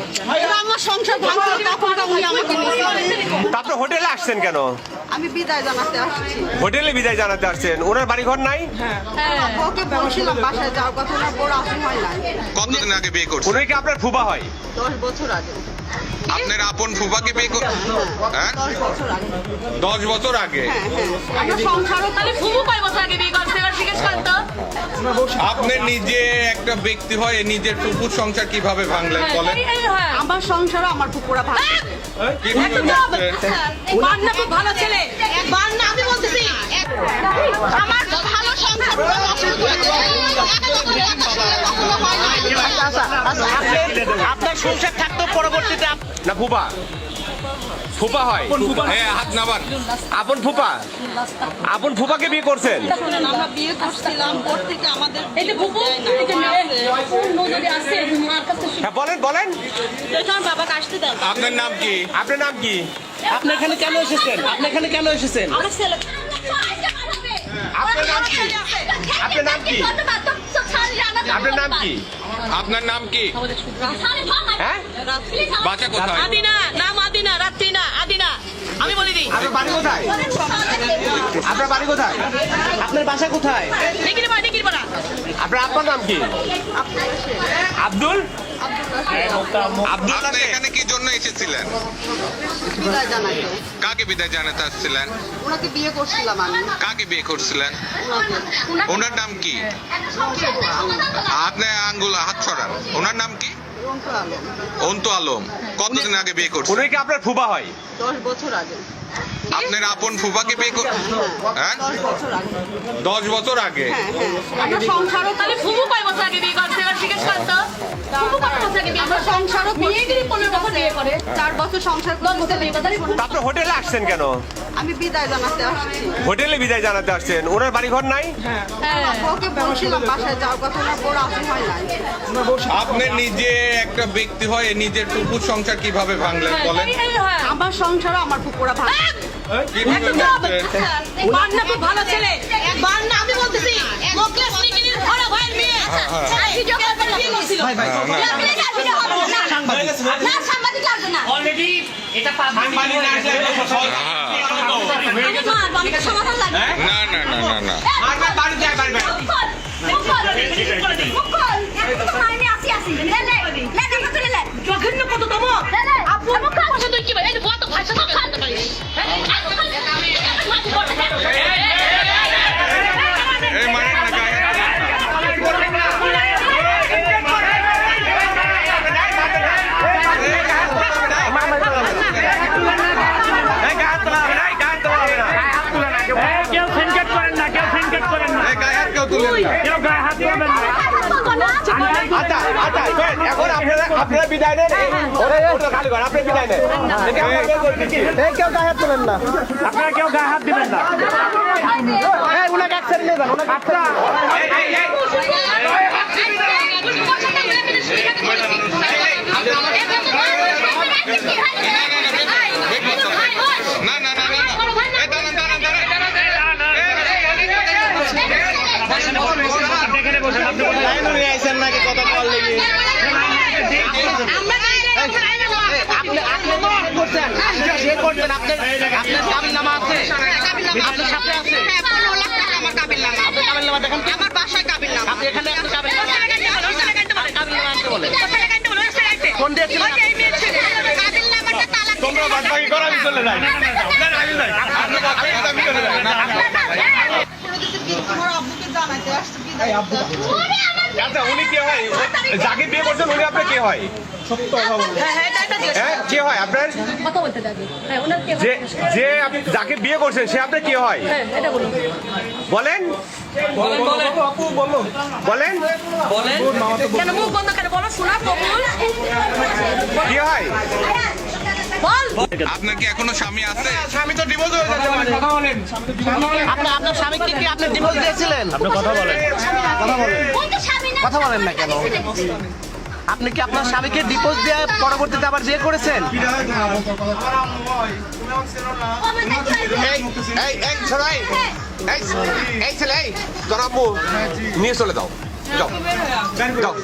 করছেন এরা আমার সংসার উনি আমাকে নিয়েছিলেন হোটেলে আসছেন কেন? আমি বিদায় জানাতে আসছি। হোটেলে বিদায় জানাতে আসছেন। ওনার বাড়ি ঘর নাই ওকে বলছিলাম বাসায় যাওয়ার কথা না বড় আসি হয় নাই। কতদিন আগে বিয়ে করছেন? উনি কি আপনার ফুবা হয়? দশ বছর আগে। আপনার আপন ফুফাকে বিয়ে কর হ্যাঁ? দশ বছর আগে। হ্যাঁ হ্যাঁ। আপনি নিজে একটা ব্যক্তি হয় নিজের টুকুর সংসার কীভাবে ভাঙলেন বলেন? হ্যাঁ। আমার সংসারও আমার পুকুরা ভাঙছে? কীভাবে ভাঙলেন? ভালো ছেলে। বান্না আমি পরবর্তীতে না ফুবা ফুপা হয়। হ্যাঁ হাত নামান। আপন ফুপা। আপন ফুপাকে বিয়ে করছেন? আমরা বিয়ে করছিলাম ওর থেকে আমাদের এই যে ফুবু এই যে অন্য যদি আসে মার কাছে হ্যাঁ বলেন বলেন। বাবাকে আসতে দাও। আপনার নাম কি? আপনার নাম কি? আপনি এখানে কেন এসেছেন? আপনি এখানে কেন এসেছেন? আপনার নাম কি? আপনার নাম কি? আপনার নাম কি? আপনার নাম কি? হ্যাঁ? বাসা কোথায়? আদিনা নাম আদিনা রাত্রি না আদিনা। আমি বলে দিই। আপনার বাড়ি কোথায়? আপনার বাড়ি কোথায়? আপনার বাসা কোথায়? নিকির পাড়া নিকির পাড়া আপনার আপনার নাম কি? আব্দুল? আব্দুল আপনি এখানে কি জন্য এসেছিলেন? বিদায় জানাইতো কাকে বিদায় জানাতে আসছিলেন? ওনাকে বিয়ে করছিলাম আমি। কাকে বিয়ে করছিলেন? ওনার নাম কি আপনি আঙ্গুল হাত ছড়ান ওনার নাম কি রন্টু আলম অন্তু আলম। কতদিন আগে বিয়ে করছেন উনি কি আপনার ফুবা হয়? দশ বছর আগে। আপনার আপন ফুফাকে বিয়ে কর হ্যাঁ? দশ বছর আগে। দশ বছর আগে? হ্যাঁ হ্যাঁ। সংসারও তাহলে ফুফু কয় বছর আগে বিয়ে করছে? জিজ্ঞেস করেন ফুফু কয় বছর আগে বিয়ে করছে? সংসারও বিয়ে চার বছর সংসার দশ বছর বিয়ে করে তা আপনি হোটেলে আসছেন কেন? আমি বিদায় জানাতে আসছি। হোটেলে বিদায় জানাতে আসছেন। ওনার বাড়ি ঘর নাই? হ্যাঁ। ওকে বলছিলাম বাসায় যাওয়ার কথা না বড় আসি হয় নাই। আপনি নিজে একটা ব্যক্তি হয় নিজের টুকুর সংসার কীভাবে ভাঙলেন বলেন? হ্যাঁ। আমার সংসারও আমার পুকুরা ভাঙলেন? ভালো ছেলে। বান্না আমি বলতেছি মোকলেস নিকিনের বড় ভাইয়ের মেয়ে এই জগৎ বিয়ে না সাংবাদিক লাগবে না অলরেডি এটা সাংবাদিক আমি তো সমাধান লাগবে না না না না না। কেউ তুলেন না। গায়ে হাত দেবেন আচ্ছা আচ্ছা এখন আপনারা আপনারা বিদায় নেন। এই- খালি করেন আপনি বিদায় নেন। দেখি আমরা বের করে দিচ্ছি। আপনারা কেউ গায়ে হাত দিবেন না। আচ্ছা না না না না না এই দাঁড়ান দাঁড়ান দাঁড়ান আপনি এখানে বসেন আপনি বসেন। নাকি কথা বল লেগে আপনি আপনি তো বিয়ে করছেন আপনি বিয়ে করছেন আপনার আপনার কাবিল নামা আছে? আপনার সাথে আছে? আমার কাবিল নামা আপনার কাবিল নামা দেখেন আমার বাসায় কাবিল নামা। আপনি এখানে একটা কাবিল নামা কাবিল নামা আনতে বলে ফোন দিয়েছিলেন কাবিল নামাটা তালাক তোমরা করো, আমি চলে যাই। না, না, আমি যাই। আপনারা আমি চলে যাই। তোমার আচ্ছা হয় যাকে বিয়ে করছেন উনি আপনার কে হয়? হ্যাঁ কে হয় আপনার? কথা বলতে যাবে হ্যাঁ কে যে যে যাকে বিয়ে করছেন সে আপনার কে হয়? হ্যাঁ এটা বলুন। বলেন। বলেন কেন মুখ বন্ধ কেন? বলো শোনা কবুল কি হয়? আপনার কি এখনও স্বামী আছে? স্বামী তো ডিভোর্স হয়ে যাচ্ছে মানে। আপনি আপনার স্বামীকে কি আপনি ডিভোর্স দিয়েছিলেন? আপনি কথা বলেন। না কেন? আপনি কি আপনার স্বামীকে ডিপোজ দিয়ে পরবর্তীতে আবার বিয়ে করেছেন? নিয়ে চলে দাও যাও যাও।